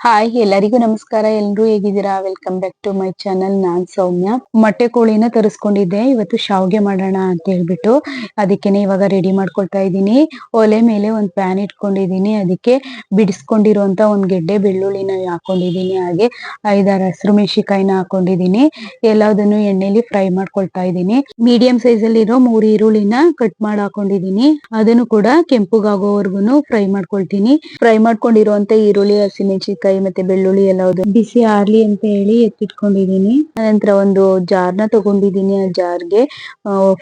Hi ಎಲ್ಲರಿಗೂ ನಮಸ್ಕಾರ. ಎಲ್ರು ಹೇಗಿದ್ದೀರಾ? Welcome back to my channel ನಾನ್ ಸೌಮ್ಯ. ಮೊಟ್ಟೆ ಕೋಳಿನ ತರಿಸ್ಕೊಂಡಿದ್ದೆ. ಇವತ್ತು ಶಾವ್ಗೆ ಮಾಡೋಣ ಅಂತ ಹೇಳ್ಬಿಟ್ಟು ಅದಕ್ಕೇನೆ ಇವಾಗ ರೆಡಿ ಮಾಡ್ಕೊಳ್ತಾ ಇದ್ದೀನಿ. ಒಲೆ ಮೇಲೆ ಒಂದ್ ಪ್ಯಾನ್ ಇಟ್ಕೊಂಡಿದ್ದೀನಿ. ಅದಕ್ಕೆ ಬಿಡಿಸ್ಕೊಂಡಿರುವಂತ ಒಂದ್ ಗೆಡ್ಡೆ ಬೆಳ್ಳುಳ್ಳಿನ ಹಾಕೊಂಡಿದೀನಿ ಹಾಗೆ ಐದಾರು ಹಸಿರು ಮೆಣಸಿಕಾಯಿನ ಹಾಕೊಂಡಿದೀನಿ ಎಲ್ಲದನ್ನು ಎಣ್ಣೆಲಿ ಫ್ರೈ ಮಾಡ್ಕೊಳ್ತಾ ಇದ್ದೀನಿ. ಮೀಡಿಯಂ ಸೈಜ್ ಅಲ್ಲಿ ಇರೋ ಮೂರು ಈರುಳ್ಳಿನ ಕಟ್ ಮಾಡಿ ಹಾಕೊಂಡಿದ್ದೀನಿ. ಅದನ್ನು ಕೂಡ ಕೆಂಪುಗಾಗೋವರೆಗೂ ಫ್ರೈ ಮಾಡ್ಕೊಳ್ತೀನಿ. ಫ್ರೈ ಮಾಡ್ಕೊಂಡಿರುವಂತ ಈರುಳ್ಳಿ ಹಸಿಮೆಣಸಿಕಾಯಿ ಮತ್ತೆ ಬೆಳ್ಳುಳ್ಳಿ ಎಲ್ಲ ಬಿಸಿ ಆರ್ಲಿ ಅಂತ ಹೇಳಿ ಎತ್ತಿಟ್ಕೊಂಡಿದೀನಿ. ನಂತರ ಒಂದು ಜಾರ್ನ ತಗೊಂಡಿದೀನಿ ಆ ಜಾರ್ಗೆ.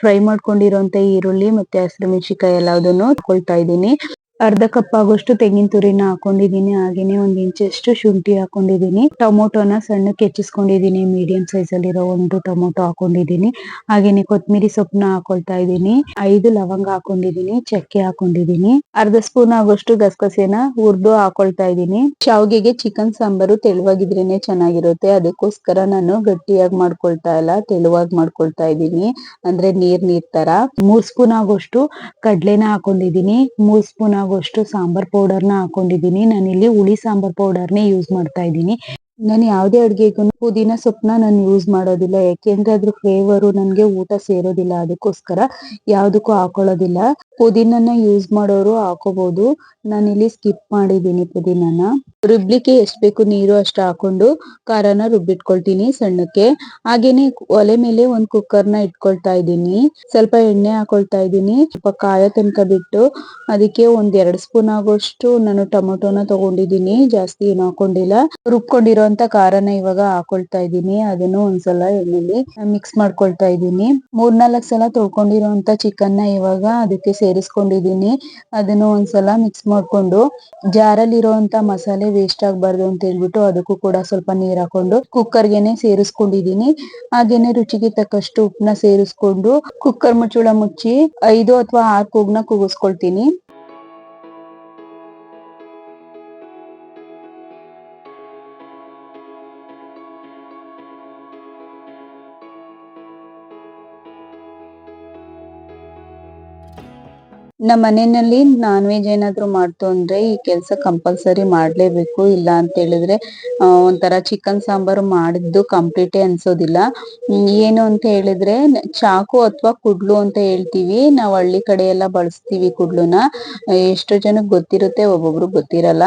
ಫ್ರೈ ಮಾಡ್ಕೊಂಡಿರುವಂತ ಈರುಳ್ಳಿ ಮತ್ತೆ ಹಸಿರು ಮೆಣಸಿನಕಾಯಿ ಎಲ್ಲದನ್ನು ಹಾಕೊಳ್ತಾ ಇದ್ದೀನಿ ಅರ್ಧ ಕಪ್ ಆಗೋಷ್ಟು ತೆಂಗಿನ ತುರಿನ ಹಾಕೊಂಡಿದೀನಿ, ಹಾಗೇನೆ ಒಂದ್ ಇಂಚಷ್ಟು ಶುಂಠಿ ಹಾಕೊಂಡಿದೀನಿ. ಟೊಮೊಟೊನ ಸಣ್ಣಕ್ಕೆ ಹೆಚ್ಚಿಸ್ಕೊಂಡಿದೀನಿ ಮೀಡಿಯಂ ಸೈಜ್ ಅಲ್ಲಿರೋ ಒಂದು ಟೊಮೊಟೊ ಹಾಕೊಂಡಿದೀನಿ. ಹಾಗೇನೆ ಕೊತ್ಮಿರಿ ಸೊಪ್ಪನ್ನ ಹಾಕೊಳ್ತಾ ಇದೀನಿ. ಐದು ಲವಂಗ ಹಾಕೊಂಡಿದೀನಿ, ಚಕ್ಕೆ ಹಾಕೊಂಡಿದೀನಿ. ಅರ್ಧ ಸ್ಪೂನ್ ಆಗೋಷ್ಟು ಗಸಗಸೆನ ಹುರ್ದು ಹಾಕೊಳ್ತಾ ಇದೀನಿ. ಶಾವ್ಗೆಗೆ ಚಿಕನ್ ಸಾಂಬಾರು ತೆಳುವಾಗಿದ್ರೇನೆ ಚೆನ್ನಾಗಿರುತ್ತೆ. ಅದಕ್ಕೋಸ್ಕರ ನಾನು ಗಟ್ಟಿಯಾಗಿ ಮಾಡ್ಕೊಳ್ತಾ ಇಲ್ಲ, ತೆಳುವಾಗಿ ಮಾಡ್ಕೊಳ್ತಾ ಇದೀನಿ. ಅಂದ್ರೆ ನೀರ್ ನೀರ್ ತರ. ಮೂರ್ ಸ್ಪೂನ್ ಆಗೋಷ್ಟು ಕಡ್ಲೆನ ಹಾಕೊಂಡಿದೀನಿ. ಮೂರ್ ಸ್ಪೂನ್ ಆಗುವಷ್ಟು ಸಾಂಬಾರ್ ಪೌಡರ್ನ ಹಾಕೊಂಡಿದೀನಿ ನಾನಿಲ್ಲಿ ಹುಳಿ ಸಾಂಬಾರ್ ಪೌಡರ್ ನೇ ಯೂಸ್ ಮಾಡ್ತಾ ಇದ್ದೀನಿ. ನಾನು ಯಾವುದೇ ಅಡ್ಗೆಗೂ ಪುದೀನ ಸೊಪ್ಪನ್ನ ನಾನು ಯೂಸ್ ಮಾಡೋದಿಲ್ಲ. ಯಾಕೆಂದ್ರೆ ಅದ್ರ ಫ್ಲೇವರ್ ನನ್ಗೆ ಊಟ ಸೇರೋದಿಲ್ಲ. ಅದಕ್ಕೋಸ್ಕರ ಯಾವ್ದಕ್ಕೂ ಹಾಕೊಳ್ಳೋದಿಲ್ಲ. ಪುದೀನನ ಯೂಸ್ ಮಾಡೋರು ಹಾಕೋಬಹುದು ಇಲ್ಲಿ ಸ್ಕಿಪ್ ಮಾಡಿದೀನಿ ಪುದೀನನ. ರುಬ್ಲಿಕ್ಕೆ ಎಷ್ಟ್ ಬೇಕು ನೀರು ಅಷ್ಟು ಹಾಕೊಂಡು ಖಾರನ ರುಬ್ಬಿಟ್ಕೊಳ್ತೀನಿ ಸಣ್ಣಕ್ಕೆ. ಹಾಗೇನೆ ಒಲೆ ಮೇಲೆ ಒಂದ್ ಕುಕ್ಕರ್ನ ಇಟ್ಕೊಳ್ತಾ ಇದ್ದೀನಿ. ಸ್ವಲ್ಪ ಎಣ್ಣೆ ಹಾಕೊಳ್ತಾ ಇದ್ದೀನಿ. ಸ್ವಲ್ಪ ಕಾಯೋ ತನಕ ಬಿಟ್ಟು ಅದಕ್ಕೆ ಒಂದ್ ಎರಡ್ ಸ್ಪೂನ್ ಆಗೋಷ್ಟು ನಾನು ಟೊಮೊಟೊನ ತಗೊಂಡಿದ್ದೀನಿ. ಜಾಸ್ತಿ ಏನು ಹಾಕೊಂಡಿಲ್ಲ. ರುಬ್ಕೊಂಡಿರೋಂತ ಖಾರನ ಇವಾಗ ಹಾಕೊಳ್ತಾ ಇದ್ದೀನಿ. ಅದನ್ನು ಒಂದ್ಸಲ ಎಣ್ಣೆಲಿ ಮಿಕ್ಸ್ ಮಾಡ್ಕೊಳ್ತಾ ಇದ್ದೀನಿ. ಮೂರ್ನಾಲ್ಕು ಸಲ ತೊಳ್ಕೊಂಡಿರೋಂತ ಚಿಕನ್ನ ಇವಾಗ ಅದಕ್ಕೆ ಸೇರಿಸ್ಕೊಂಡಿದೀನಿ ಅದನ್ನು ಒಂದ್ಸಲ ಮಿಕ್ಸ್ ಮಾಡ್ಕೊಂಡು ಜಾರಲ್ಲಿ ಇರುವಂತ ಮಸಾಲೆ ವೇಸ್ಟ್ ಆಗ್ಬಾರ್ದು ಅಂತ ಹೇಳ್ಬಿಟ್ಟು ಅದಕ್ಕೂ ಕೂಡ ಸ್ವಲ್ಪ ನೀರ್ ಹಾಕೊಂಡು ಕುಕ್ಕರ್ಗೆನೆ ಸೇರಿಸ್ಕೊಂಡಿದ್ದೀನಿ. ಹಾಗೇನೆ ರುಚಿಗೆ ತಕ್ಕಷ್ಟು ಉಪ್ಪನ್ನ ಸೇರಿಸ್ಕೊಂಡು ಕುಕ್ಕರ್ ಮುಚ್ಚುಳ ಮುಚ್ಚಿ ಐದು ಅಥವಾ ಆರು ಕೂಗ್ನ ಕೂಗಿಸ್ಕೊಳ್ತೀನಿ ನಮ್ಮ ಮನೆಯಲ್ಲಿ ನಾನ್ ವೆಜ್ ಏನಾದ್ರು ಮಾಡ್ತು ಅಂದ್ರೆ ಈ ಕೆಲ್ಸ ಕಂಪಲ್ಸರಿ ಮಾಡ್ಲೇಬೇಕು. ಇಲ್ಲ ಅಂತ ಹೇಳಿದ್ರೆ ಒಂಥರ ಚಿಕನ್ ಸಾಂಬಾರ್ ಮಾಡಿದ್ದು ಕಂಪ್ಲೀಟೇ ಅನ್ಸೋದಿಲ್ಲ. ಏನು ಅಂತ ಹೇಳಿದ್ರೆ, ಚಾಕು ಅಥವಾ ಕುಡ್ಲು ಅಂತ ಹೇಳ್ತೀವಿ. ನಾವ್ ಹಳ್ಳಿ ಕಡೆ ಎಲ್ಲ ಬಳಸ್ತೀವಿ ಕುಡ್ಲುನ. ಎಷ್ಟೋ ಜನಕ್ಕೆ ಗೊತ್ತಿರುತ್ತೆ, ಒಬ್ಬೊಬ್ರು ಗೊತ್ತಿರಲ್ಲ.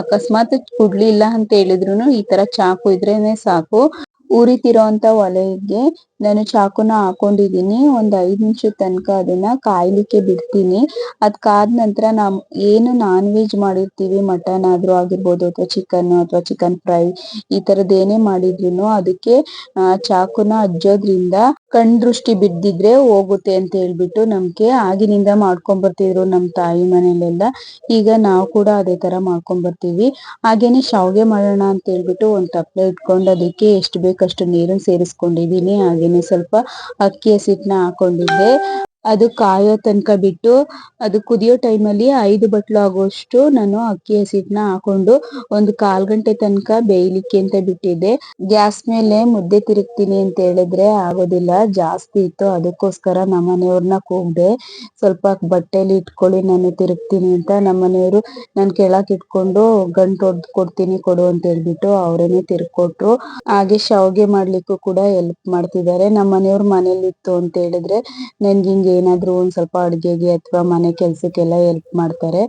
ಅಕಸ್ಮಾತ್ ಕುಡ್ಲಿ ಇಲ್ಲ ಅಂತ ಹೇಳಿದ್ರು ಈ ತರ ಚಾಕು ಇದ್ರೇನೆ ಸಾಕು. ಉರಿತಿರೋಂತ ಒಲೆಗೆ ನಾನು ಚಾಕುನ ಹಾಕೊಂಡಿದೀನಿ ಒಂದ್ ಐದ್ ನಿಮಿಷ ತನಕ ಅದನ್ನ ಕಾಯ್ಲಿಕ್ಕೆ ಬಿಡ್ತೀನಿ. ಅದ್ ಕಾದ ನಂತರ ನಾವ್ ಏನು ನಾನ್ ವೆಜ್ ಮಾಡಿರ್ತೀವಿ ಮಟನ್ ಆದ್ರೂ ಆಗಿರ್ಬೋದು ಅಥವಾ ಚಿಕನ್ ಅಥವಾ ಚಿಕನ್ ಫ್ರೈ ಈ ತರದ್ ಏನೇ ಮಾಡಿದ್ರುನು ಅದಕ್ಕೆ ಚಾಕುನ ಹಜ್ಜೋದ್ರಿಂದ ಕಣ್ ದೃಷ್ಟಿ ಬಿದ್ದಿದ್ರೆ ಹೋಗುತ್ತೆ ಅಂತ ಹೇಳ್ಬಿಟ್ಟು ನಮ್ಗೆ ಆಗಿನಿಂದ ಮಾಡ್ಕೊಂಡ್ ಬರ್ತಿದ್ರು ನಮ್ ತಾಯಿ ಮನೇಲೆಲ್ಲ. ಈಗ ನಾವು ಕೂಡ ಅದೇ ತರ ಮಾಡ್ಕೊಂಡ್ ಬರ್ತೀವಿ. ಹಾಗೇನೆ ಶಾವ್ಗೆ ಮಾಡೋಣ ಅಂತ ಹೇಳ್ಬಿಟ್ಟು ಒಂದ್ ತಪ್ಲೆ ಇಟ್ಕೊಂಡು ಅದಕ್ಕೆ ಎಷ್ಟು ಬೇಕಷ್ಟು ನೀರನ್ನ ಸೇರಿಸ್ಕೊಂಡಿದೀನಿ ಹಾಗೇನೆ ಸ್ವಲ್ಪ ಅಕ್ಕಿ ಹಸಿಟ್ಟನ್ನ ಹಾಕೊಂಡಿದ್ದೆ. ಅದು ಕಾಯೋ ತನಕ ಬಿಟ್ಟು ಅದು ಕುದಿಯೋ ಟೈಮಲ್ಲಿ ಐದು ಬಟ್ಲು ಆಗುವಷ್ಟು ನಾನು ಅಕ್ಕಿ ಹಸಿಟ್ನ ಹಾಕೊಂಡು ಒಂದು ಕಾಲ್ ಗಂಟೆ ತನಕ ಬೇಯ್ಲಿಕ್ಕೆ ಅಂತ ಬಿಟ್ಟಿದ್ದೆ. ಗ್ಯಾಸ್ ಮೇಲೆ ಮುದ್ದೆ ತಿರುಗ್ತೀನಿ ಅಂತ ಹೇಳಿದ್ರೆ ಆಗೋದಿಲ್ಲ, ಜಾಸ್ತಿ ಇತ್ತು. ಅದಕ್ಕೋಸ್ಕರ ನಮ್ಮನೆಯವ್ರನ್ನ ಕೂಗ್ದೆ ಸ್ವಲ್ಪ ಬಟ್ಟೆಲಿ ಇಟ್ಕೊಳ್ಳಿ, ನಾನು ತಿರುಗ್ತೀನಿ ಅಂತ ನಮ್ಮನೆಯವರು ನಾನು ಕೆಳಕ್ ಇಟ್ಕೊಂಡು ಗಂಟು ಹೊಡೆದು ಕೊಡ್ತೀನಿ ಕೊಡು ಅಂತ ಹೇಳ್ಬಿಟ್ಟು ಅವ್ರೇನೆ ತಿರ್ಕೊಟ್ರು ಹಾಗೆ ಶಾವ್ಗೆ ಮಾಡ್ಲಿಕ್ಕೂ ಕೂಡ ಹೆಲ್ಪ್ ಮಾಡ್ತಿದ್ದಾರೆ. ನಮ್ಮ ಮನೆಯವ್ರ ಮನೇಲಿ ಇತ್ತು ಅಂತ ಹೇಳಿದ್ರೆ ನನ್ಗೆ ಹಿಂಗೆ ಏನಾದ್ರು ಒಂದ್ ಸ್ವಲ್ಪ ಅಡುಗೆಗೆ ಅಥವಾ ಮನೆ ಕೆಲ್ಸಕ್ಕೆಲ್ಲ ಹೆಲ್ಪ್ ಮಾಡ್ತಾರೆ.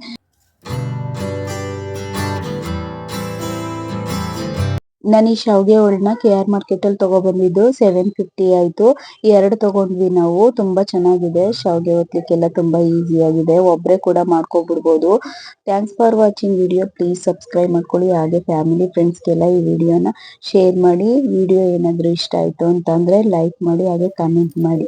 ನಾನು ಈ ಶಾವ್ಗೆ ಹೋಳನ್ನ ಕೆ ಆರ್ ಮಾರ್ಕೆಟ್ ಅಲ್ಲಿ ತಗೊಬಂದಿದ್ದು ಸೆವೆನ್ ಫಿಫ್ಟಿ ಆಯ್ತು. ಎರಡು ತಗೊಂಡ್ವಿ ನಾವು, ತುಂಬಾ ಚೆನ್ನಾಗಿದೆ. ಶಾವ್ಗೆ ಓದ್ಲಿಕ್ಕೆಲ್ಲ ತುಂಬಾ ಈಸಿ ಆಗಿದೆ. ಒಬ್ರೆ ಕೂಡ ಮಾಡ್ಕೊಬಿಡ್ಬೋದು. Thanks for watching video please subscribe ಮಾಡ್ಕೊಳ್ಳಿ. ಹಾಗೆ ಫ್ಯಾಮಿಲಿ ಫ್ರೆಂಡ್ಸ್ಗೆಲ್ಲ ಈ ವಿಡಿಯೋನ ಶೇರ್ ಮಾಡಿ. ವಿಡಿಯೋ ಏನಾದರೂ ಇಷ್ಟ ಆಯ್ತು ಅಂತಂದ್ರೆ ಲೈಕ್ ಮಾಡಿ, ಹಾಗೆ ಕಮೆಂಟ್ ಮಾಡಿ.